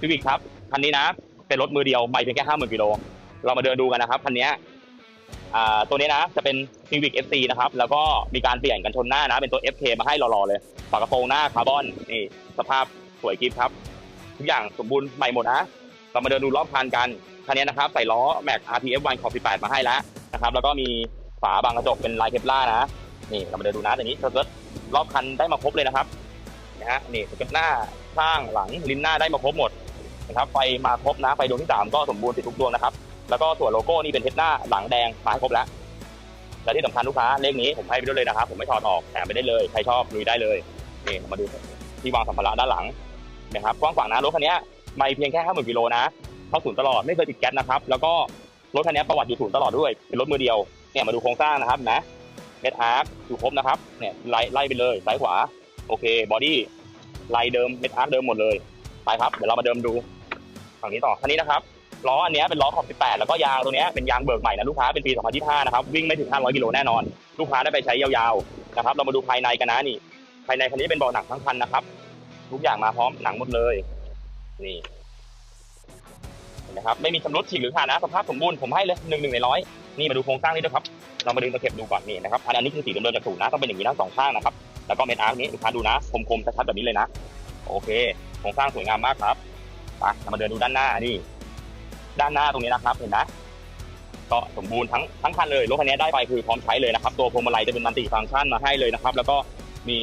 ซีวิกครับคันนี้นะ เป็นรถมือเดียวไม่เพียงแค่ห้าหมื่นกิโล เรามาเดินดูกันนะครับคันนี้ตัวนี้นะจะเป็น Civic FC นะครับ แล้วก็มีการเปลี่ยนกันชนหน้านะ เป็นตัว FK มาให้หล่อๆเลย ฝากระโปรงหน้าคาร์บอนนี่สภาพสวยกริฟครับ ทุกอย่างสมบูรณ์ใหม่หมดนะ เรามาเดินดูรอบคันกัน คันนี้นะครับ ใส่ล้อ Max RTF 1 Cop 18 มาให้แล้วนะครับ แล้วก็มีฝาบางกระจกเป็นลายเคปล่านะ นี่เรามาเดินดูนะแต่นี้สเกิร์ตรอบคันได้มาครบเลยนะครับ นะฮะ นี่สเกิร์ตหน้าข้างหลังลิ้นหน้าได้มาครบหมด นะครับไฟมาครบนะไฟดวงที่สามก็สมบูรณ์ติดทุกดวงนะครับ แล้วก็ส่วนโลโก้นี่เป็นเทสหน้าหลังแดงมาให้ครบแล้วและที่สำคัญลูกค้าเลขนี้ผมให้ไปด้วยเลยนะครับ ผมไม่ถอดออกแถมไปได้เลยใครชอบลุยได้เลยนี่มาดูที่วางสัมภาระด้านหลังนะครับกว้างขวางนะรถคันนี้ไม่เพียงแค่ห้าหมื่นกิโลนะเข้าศูนย์ตลอดไม่เคยติดแก๊สนะครับแล้วก็รถคันนี้ประวัติอยู่ศูนย์ตลอดด้วยเป็นรถมือเดียวเนี่ยมาดูโครงสร้างนะครับนะเม็ดอาร์คอยู่ครบนะครับเนี่ยไล่ไล่ไปเลยซ้ายขวาโอเคบอดี้ไล่เดิมเม็ดอาร์คเดิมหมดเลยไปครับเดี๋ยวเรามาเดิมดู ฝั่งนี้ต่อคันนี้นะครับล้ออันนี้เป็นล้อขอบ 18 แล้วก็ยางตัวนี้เป็นยางเบิกใหม่นะลูกค้าเป็นปี 2025 นะครับ วิ่งไม่ถึง 500 กิโลแน่นอน ลูกค้าได้ไปใช้ยาวๆนะครับ เรามาดูภายในกันนะนี่ ภายในคันนี้เป็นเบาะหนังทั้งคันนะครับ ทุกอย่างมาพร้อมหนังหมดเลย นี่เห็นไหมครับไม่มีชำรุดฉีกหรือขาดนะสภาพสมบูรณ์ผมให้เลยหนึ่งหนึ่งในร้อยนี่มาดูโครงสร้างนี้ด้วยครับ เรามาดึงตะเข็บดูก่อนนี่นะครับอันนี้คือสีเดิมๆจากศูนย์นะต้องเป็นอย่างนี้ทั้งสองข้างนะครับแล้วก็เม็ดอาร์คนี้ลูกค้าดูนะคมๆชัดๆแบบนี้เลยนะ โอเคโครงสร้างสวยงามมากครับ ไปเรามาเดินดูด้านหน้านี่ ด้านหน้าตรงนี้นะครับ เห็นไหมก็สมบูรณ์ทั้งทั้งคันเลยรถคันนี้ได้ไปคือพร้อมใช้เลยนะครับ ตัวพวงมาลัยจะเป็นมัลติฟังก์ชันมาให้เลยนะครับ แล้วก็มี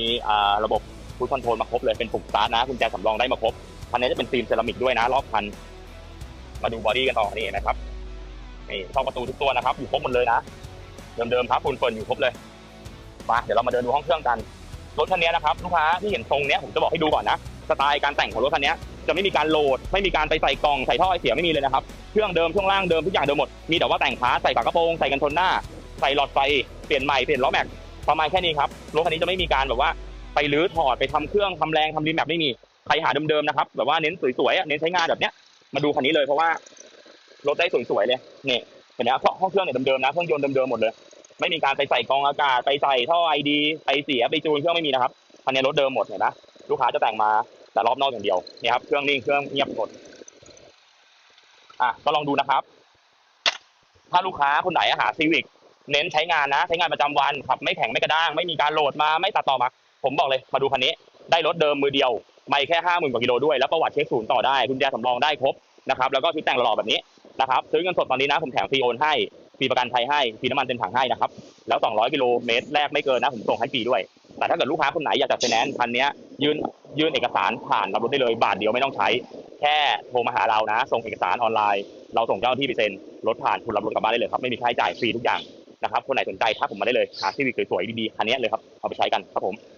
ระบบคูดคอนโทรลมาครบเลยเป็นปุ่มสตาร์ทนะกุญแจสำรองได้มาครบคันนี้จะเป็นฟิล์มเซรามิกด้วยนะ รอบคัน มาดูบอดี้กันต่อนี่นะครับนี่ช่องประตูทุกตัวนะครับ อยู่ครบหมดเลยนะเดิมๆครับฝุ่นเฟิร์นอยู่ครบเลยมาเดี๋ยวเรามาเดินดูห้องเครื่องกันรถคันนี้นะครับลูกค้าที่เห็นทรงเนี้ยผมจะบอกให้ดูก่อนนะ สไตล์การแต่งของรถคันนี้จะไม่มีการโหลด ไม่มีการไปใส่กล่องใส่ท่อไอเสียไม่มีเลยนะครับเครื่องเดิมช่วงล่างเดิมทุกอย่างเดิมหมดมีแต่ว่าแต่งพาใส่ฝากระโปรงใส่กันชนหน้า ใส่หลอดไฟเปลี่ยนใหม่เปลี่ยนล้อแม็กประมาณแค่นี้ครับรถคันนี้จะไม่มีการแบบว่าไปรื้อถอดไปทำเครื่องทำแรงทำรีแมปไม่มีใครหาเดิมๆนะครับแบบว่าเน้นสวยๆเน้นใช้งานแบบเนี้ยมาดูคันนี้เลยเพราะว่ารถได้สวยๆเลยนี่เห็นไหมครับห้องเครื่องเนี่ยเดิมๆนะเครื่องยนต์เดิมๆหมดเลย ไม่มีการไปใส่กองอากาศไปใส่ท่อไอดีไปเสียไปจูนเครื่องไม่มีนะครับคันนี้รถเดิมหมดเห็นไหมลูกค้าจะแต่งมา แต่รอบนอกอย่างเดียวนี่ครับเครื่องนิ่งเครื่องเงียบหมดอะก็ลองดูนะครับ ถ้าลูกค้าคนไหนหาซีวิกเน้นใช้งานนะ ใช้งานประจำวันขับไม่แข็งไม่กระด้าง ไม่มีการโหลดมาไม่ตัดต่อมา ผมบอกเลยมาดูคันนี้ ได้รถเดิมมือเดียว ไม่แค่ห้าหมื่นกว่ากิโลด้วย แล้วประวัติเช็คศูนย์ต่อได้กุญแจสำรองได้ครบนะครับแล้วก็ชุดแต่งหล่อๆแบบนี้นะครับซื้อเงินสดตอนนี้นะ ผมแถมฟรีโอนให้ฟรีประกันภัยให้ฟรีน้ำมันเต็มถังให้นะครับแล้ว200กิโลเมตรแรกไม่เกินนะ ผมส่งให้ฟรีด้วย แต่ถ้าเกิดลูกค้าคนไหนอยากจะไฟแนนซ์คันนี้ยืน ยื่นเอกสารผ่านรับรถได้เลย บาทเดียวไม่ต้องใช้ แค่โทรมาหาเรานะ ส่งเอกสารออนไลน์ เราส่งเจ้าหน้าที่ไปเซ็นรถผ่านคุณรับรถกลับบ้านได้เลยครับไม่มีค่าใช้จ่ายฟรีทุกอย่างนะครับคนไหนสนใจทักผมมาได้เลยหาซีวิกสวยๆดีๆคันนี้เลยครับเอาไปใช้กันครับผม